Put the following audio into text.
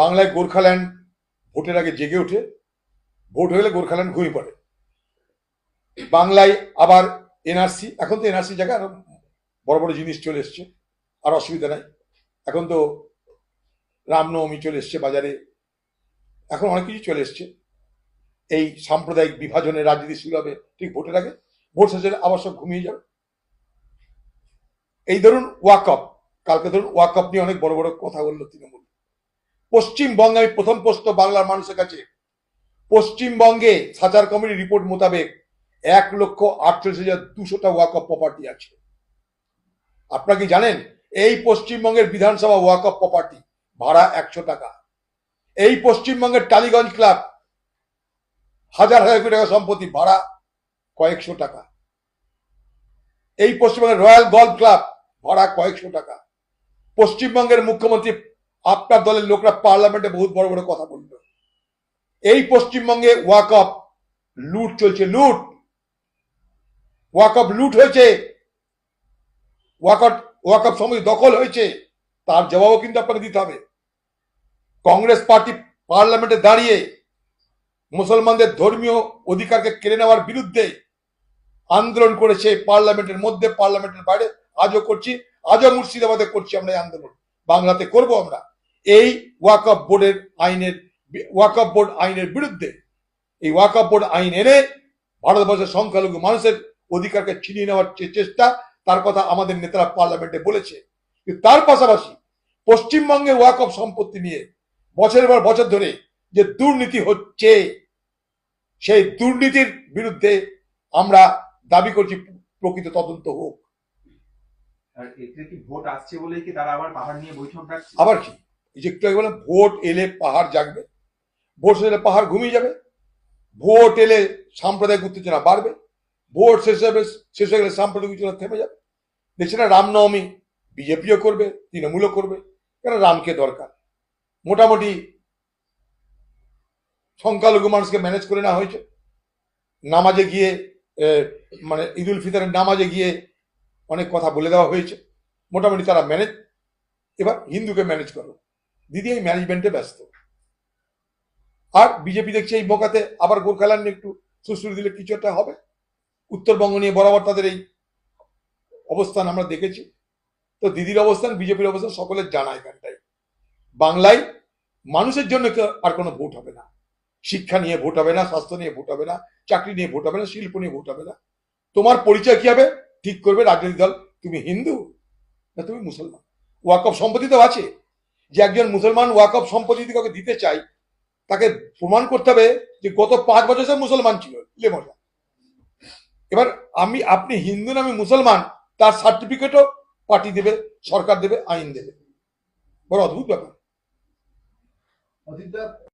বাংলায় গোর্খাল্যান্ড ভোটের আগে জেগে ওঠে। ভোট হলে গোর্খাল্যান্ড ঘুমিয়ে পড়ে। বাংলায় আবার এনআরসি, এখন তো এনআরসি জায়গায় আরও বড় বড় জিনিস চলে এসছে, আর অসুবিধা নাই। এখন তো রামনবমী চলে এসছে বাজারে, এখন অনেক কিছু চলে এসছে। এই সাম্প্রদায়িক বিভাজনের রাজনীতি শুরু হবে ঠিক ভোটের আগে, ভোট শেষে আবার সব ঘুমিয়ে যাবে। এই ধরুন ওয়াকআপ, কালকে ধরুন ওয়াকআপ নিয়ে অনেক বড় বড় কথা বলল তৃণমূল। পশ্চিমবঙ্গে আমি প্রথম প্রশ্ন বাংলার মানুষের কাছে, পশ্চিমবঙ্গে সাচার কমিটির রিপোর্ট মোতাবেক এক লক্ষ আটচল্লিশ হাজার দুশোটা ওয়াকআপ প্রপার্টি আছে। আপনারা কি জানেন? এই পশ্চিমবঙ্গের বিধানসভা ওয়াকআপ প্রপার্টি ভাড়া একশো টাকা। এই পশ্চিমবঙ্গের টালিগঞ্জ ক্লাব হাজার হাজার কোটি টাকা সম্পত্তি ভাড়া কয়েকশো টাকা। এই পশ্চিমবঙ্গের রয়্যাল গল্ফ ক্লাব ভাড়া কয়েকশো টাকা। পশ্চিমবঙ্গের মুখ্যমন্ত্রী আপনার দলের লোকরা পার্লামেন্টে বহুত বড় বড় কথা বলল এই পশ্চিমবঙ্গে ওয়াকআপ লুট চলছে, লুট। ওয়াক ওয়াকআপ লুট হয়েছে। ওয়াকআপ ওয়াকআপ সমিতি দখল হয়েছে। তার জবাবও কিন্তু আপনাকে দিতে হবে। কংগ্রেস পার্টি পার্লামেন্টে দাঁড়িয়ে মুসলমানদের ধর্মীয় অধিকারকে কেড়ে নেওয়ার বিরুদ্ধে আন্দোলন করেছে পার্লামেন্টের মধ্যে, পার্লামেন্টের বাইরে। আজও করছি, আজও মুর্শিদাবাদে করছি আমরা এই আন্দোলন। বাংলাতে করব আমরা। এই ওয়াকআপ বোর্ডের আইনের ওয়াকআপ বোর্ড আইনের বিরুদ্ধে এই ওয়াকআপ বোর্ড আইন এনে ভারতবর্ষের সংখ্যালঘু মানুষের অধিকারকে ছিনিয়ে নেওয়ার যে চেষ্টা তার কথা আমাদের নেতারা পার্লামেন্টে বলেছে। তার পাশাপাশি পশ্চিমবঙ্গে ওয়াকআপ সম্পত্তি নিয়ে বছরের পর বছর ধরে যে দুর্নীতি হচ্ছে সেই দুর্নীতির বিরুদ্ধে আমরা দাবি করছি প্রকৃত তদন্ত হোক। আর এতে কি ভোট আসছে বলেই কি তারা আবার পাহাড় নিয়ে বৈঠক ডাকছে? আবার কি? এই যে একটু আগে বললাম ভোট এলে পাহাড় জাগবে, ভোট হলে পাহাড় ঘুমিয়ে যাবে, ভোট এলে সাম্প্রদায়িক উত্তেজনা বাড়বে, ভোট শেষ হবে, শেষ হয়ে গেলে সাম্প্রদায়িক উত্তেজনা থেমে যাবে। দেখছি না, রামনবমী বিজেপিও করবে, তৃণমূলও করবে, কেন রামকে দরকার? মোটামুটি সংখ্যালঘু মানুষকে ম্যানেজ করে নেওয়া হয়েছে। নামাজে গিয়ে মানে ঈদুল ফিতরের নামাজে গিয়ে অনেক কথা বলে দেওয়া হয়েছে। মোটামুটি তারা ম্যানেজ, এবার হিন্দুকে ম্যানেজ করো। দিদি এই ম্যানেজমেন্টে ব্যস্ত। আর বিজেপি দেখছে এই বোকাতে আবার গোর্খাল্যান্ড একটু সুশ্রী দিলে কিছু একটা হবে। উত্তরবঙ্গ নিয়ে বরাবর তাদের এই অবস্থান আমরা দেখেছি। তো দিদির অবস্থান, বিজেপির অবস্থান সকলের জানা এখানটায়। বাংলায় মানুষের জন্য আর কোনো ভোট হবে না। শিক্ষা নিয়ে ভোট হবে না, স্বাস্থ্য নিয়ে ভোট হবে না, চাকরি নিয়ে ভোট হবে না, শিল্প নিয়ে ভোট হবে না। তোমার পরিচয় কি হবে? ঠিক করবে রাজনৈতিক দল। তুমি হিন্দু না তুমি মুসলমান? ওয়াকফ সম্পত্তি তো আছে। যে একজন মুসলমান ওয়াকফ সম্পত্তি কাউকে দিতে চাই তাকে প্রমাণ করতে হবে যে গত পাঁচ বছর সে মুসলমান ছিল। লে মজা। এবার আমি, আপনি হিন্দু নামে মুসলমান, তার সার্টিফিকেটও পার্টি দেবে, সরকার দেবে, আইন দেবে। বড় অদ্ভুত ব্যাপার।